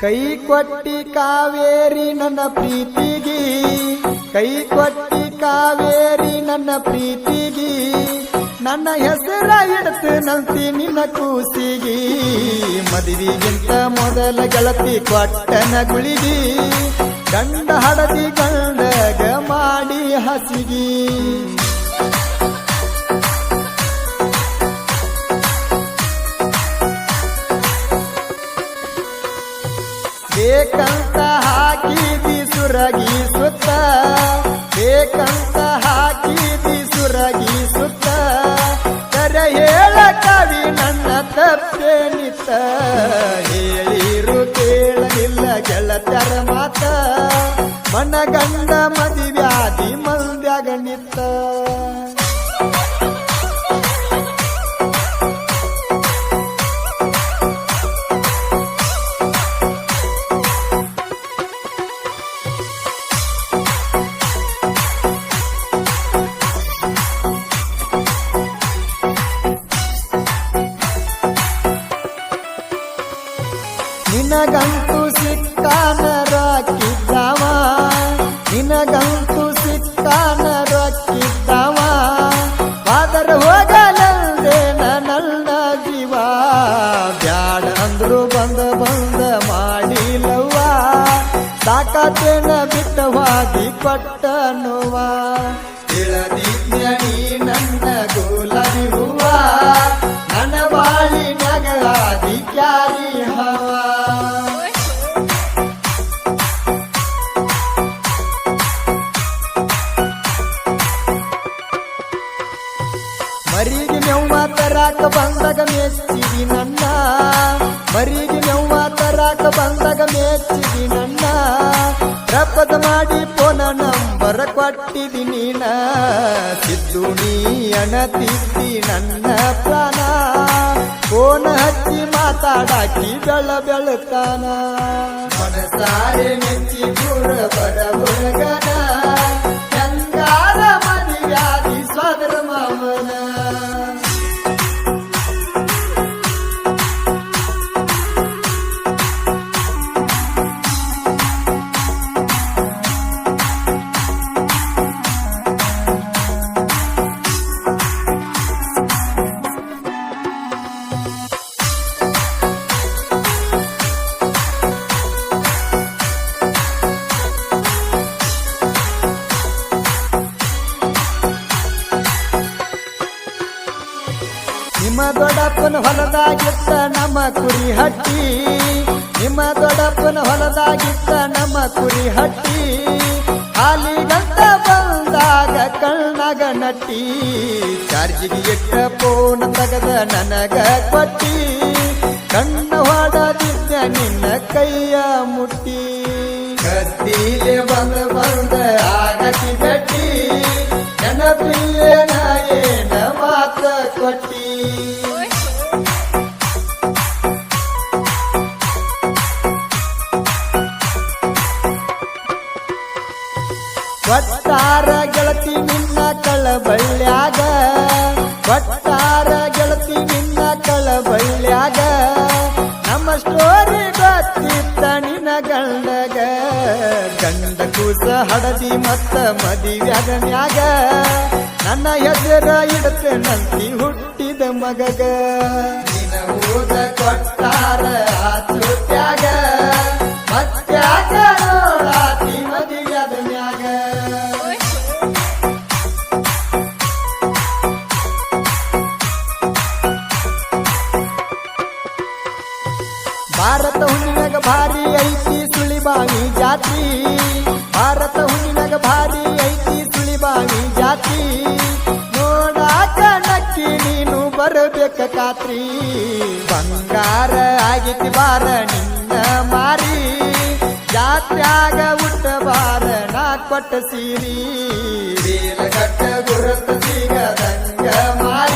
ಕೈ ಕೊಟ್ಟಿ ಕಾವೇರಿ ನನ್ನ ಪ್ರೀತಿಗಿ. ಕೈ ಕೊಟ್ಟಿ ಕಾವೇರಿ ನನ್ನ ಪ್ರೀತಿಗಿ. ನನ್ನ ಹೆಸರ ಇಡತು ನಂತಿ ನಿನ್ನ ಕೂಸಿಗಿ. ಮದುವಿಗಿಂತ ಮೊದಲ ಗೆಳತಿ ಕೊಟ್ಟನ ಗುಳಿಗಿ. ಗಂಡ ಹಡದಿ ಗಂಡಗ ಮಾಡಿ ಹಸಿಗಿ. ಬೇಕಂತ ಹಾಕಿದಿ ಸುರಗಿ ಸುತ್ತ ಬೇಕಂತ ಹಾಕಿದಿ ಸುರಗಿ ಸುತ್ತ ಕರ ಹೇಳ ಕವಿ ನನ್ನ ತಪ್ಪೇನಿತ್ತ ಹೇಳಿರು ಕೇಳಲಿಲ್ಲ ಗೆಳತರ ಮಾತ, ಮನಗಂಡ ಮದಿವ್ಯಾಧಿ ಮಂದ್ಯಾಗ ಬಂದ ಮಾಡಿಲವ್ವ. ಸಾಕಾತೇನ ಬಿಟ್ಟವಾಗಿ ಕೊಟ್ಟನುವ ತಿಳದಿದ್ಯ ನೀ ನನ್ನ ಗುಲಾಬಿ ಹೂವ ನನ್ನ ಬಾಳಿ ನಗಲಾದಿ ಕ್ಯಾರಿ ಹವಾ ಮರಿಗೆ ನೆವ್ವ ತರಾಕ ಬಂದಾಗ ಮೆಚ್ಚಿದಿ ನನ್ನ. ಮರಿಗೆ ನೋವ ತರಾಕ ಬಂದಾಗ ಮೇಚ್ಚಿದಿ ನನ್ನ. ರಪದ ಮಾಡಿ ಪೋನ ನಂಬರ ಕೊಟ್ಟಿದಿ ನೀನ. ಸಿದ್ದು ನೀ ಅಣತಿದ್ದಿ ನನ್ನ ಪ್ರಾಣ. ಕೋನ ಹಚ್ಚಿ ಮಾತಾಡಾಕಿ ಬೆಳ ಬೆಳತಾನ. ಮನಸಾರೆ ಮೆಚ್ಚಿ ಬಡ ಬರ ದೊಡ್ಡಪ್ಪನ ಹೊಲದಾಗಿತ್ತ ನಮ್ಮ ಕುರಿ ಹಟ್ಟಿ ನಿಮ್ಮ ದೊಡ್ಡಪ್ಪನ ಹೊಲದಾಗಿತ್ತ ನಮ್ಮ ಕುರಿ ಹಟ್ಟಿ ಹಾಲಿಗಂತ ಬಂದಾಗ ಕಣ್ಣಾಗ ನಟ್ಟಿ. ಚಾರ್ಜಿಗೆ ಇಟ್ಟ ಪೋನ ತಗದ ನನಗ ಕೊಟ್ಟಿ. ಕಣ್ಣ ಹೊಡದಿದ್ದ ನಿನ್ನ ಕೈಯ ಮುಟ್ಟಿ. ಕತ್ತಿಲೆ ಬಂದ ಬಂದ ಒಟ್ಟಾರ ಗೆಳತಿ ನಿನ್ನ ಕಳಬಳ್ಳ್ಯಾಗ ಒಟ್ಟಾರ ಗೆಳತಿ ನಿನ್ನ ಕಳಬಳ್ಳ್ಯಾಗ ನಮ್ಮ ಸ್ಟೋರಿ ಗೊತ್ತಿತ್ತ ನಿನ್ನ ಗಂಡಗ ಗಂಡ ಕೂಸ ಹಡದಿ ಮತ್ತ ಮದಿವ್ಯಾಗ ಮ್ಯಾಗ ನನ್ನ ಹೆಸರ ಇಡತೆ ನಂತಿ ಹುಟ್ಟಿದ ಮಗಗ. ನಿನ ಊದ ಕೊಟ್ಟಾರ ಆಚುತ್ಯಾಗ ಭಾರತ ಹುಣ್ಣಿನಾಗ ಭಾರಿ ಐತಿ ಸುಳಿಬಾವಿ ಜಾತಿ. ಭಾರತ ಹುಣ್ಣಿನಾಗ ಭಾರಿ ಐತಿ ಸುಳಿಬಾವಿ ಜಾತಿ. ನೋಡಾಕ ನಕ್ಕಿ ನೀನು ಬರಬೇಕ ಕಾತ್ರಿ ಬಂಗಾರ ಆಗಿತಿ ಬಾರ ನಿನ್ನ ಮಾರಿ. ಜಾತ್ಯಾಗ ಹುಟ್ಟ ಬಾರ ನಾ ಕೊಟ್ಟ ಸೀರಿ. ಗುರುತು ಗುರುತ ಸಿಗದಂಗ ಮಾರಿ.